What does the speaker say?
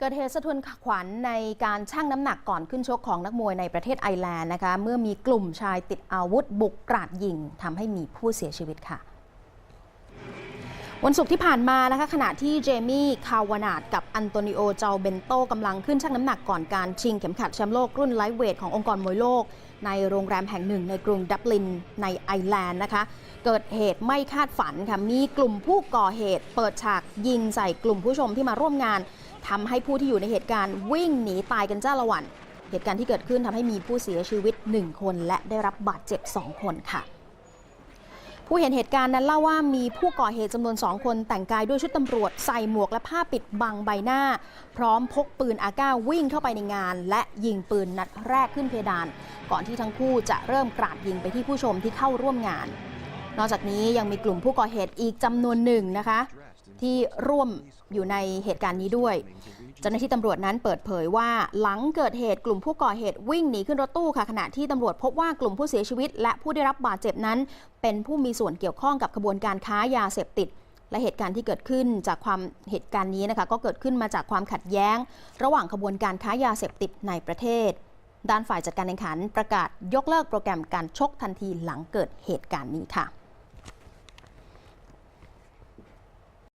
เกิดเหตุสะเทือนขวัญในการชั่งน้ำหนักก่อนขึ้นชกของนักมวยในประเทศไอร์แลนด์นะคะเมื่อมีกลุ่มชายติดอาวุธบุกกราดยิงทำให้มีผู้เสียชีวิตค่ะ วันศุกร์ที่ผ่านมานะคะขณะที่เจมี่คาวานาดกับอันโตนิโอเจาเบนโตกำลังขึ้นชั่งน้ำหนักก่อนการชิงเข็มขัดแชมป์โลกรุ่นไลท์เวทขององค์กรมวยโลก ในโรงแรมแห่งหนึ่งในกรุงดับลินในไอร์แลนด์นะคะเกิดเหตุไม่คาดฝันค่ะมีกลุ่มผู้ก่อเหตุเปิดฉากยิงใส่กลุ่มผู้ชมที่มาร่วมงาน ทำให้ผู้ที่อยู่ในเหตุการณ์วิ่งหนีตายกันจ้าละวัน เหตุการณ์ที่เกิดขึ้นทำให้มีผู้เสียชีวิต 1 คน และได้รับบาดเจ็บ 2 คนค่ะ ผู้เห็นเหตุการณ์นั้นเล่าว่ามีผู้ก่อเหตุจำนวน 2 คนแต่งกายด้วยชุดตำรวจใส่หมวกและผ้าปิดบังใบหน้า พร้อมพกปืนอาก้าวิ่งเข้าไปในงาน และยิงปืนนัดแรกขึ้นเพดาน ก่อนที่ทั้งคู่จะเริ่มกราดยิงไปที่ผู้ชมที่เข้าร่วมงาน นอกจากนี้ยังมีกลุ่มผู้ก่อเหตุอีกจำนวนหนึ่งนะคะ ที่ร่วมอยู่ในเหตุการณ์นี้ด้วย เจ้าหน้าที่ตำรวจนั้นเปิดเผยว่าหลังเกิดเหตุกลุ่มผู้ก่อเหตุวิ่งหนีขึ้นรถตู้ค่ะขณะที่ตำรวจพบว่ากลุ่มผู้เสียชีวิต และผู้ได้รับบาดเจ็บนั้น เป็นผู้มีส่วนเกี่ยวข้องกับขบวนการค้ายาเสพติด และเหตุการณ์ที่เกิดขึ้นจากความเหตุการณ์นี้นะคะก็เกิดขึ้นมาจากความขัดแย้ง ระหว่างขบวนการค้ายาเสพติดในประเทศ ด้านฝ่ายจัดการแข่งขันประกาศยกเลิกโปรแกรมการชกทันทีหลังเกิดเหตุการณ์นี้ค่ะ